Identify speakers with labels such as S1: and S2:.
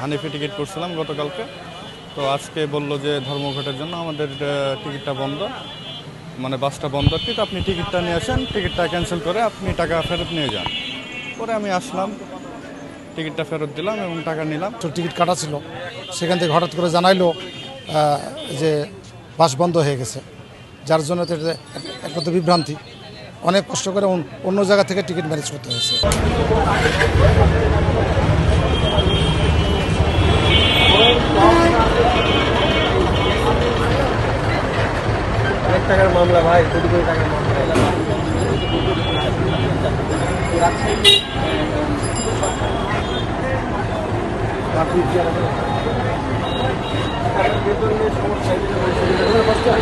S1: Hanifi ticket করছিলাম গতকালকে। তো আজকে বলল যে ধর্মঘটের জন্য আমাদের টিকিটটা বন্ধ। মানে বাসটা বন্ধ। কি তো আপনি টিকিটটা নিয়ে আসেন। টিকিটটা ক্যান্সেল করে আপনি টাকা ফেরত নিয়ে যান। পরে আমি আসলাম। টিকিটটা ফেরত দিলাম এবং টাকা নিলাম।
S2: তো টিকিট কাটা ছিল। সেখান থেকে হঠাৎ করে জানাইলো যে বাস বন্ধ হয়ে গেছে। যার জন্য তো এটা এক- এক বিভ্রান্তি। অনেক কষ্ট করে অন্য জায়গা থেকে টিকিট ম্যানেজ করতে হয়েছে।
S3: অনেক টাকার মামলা ভাই কোটি কোটি টাকার মামলা। সমস্যা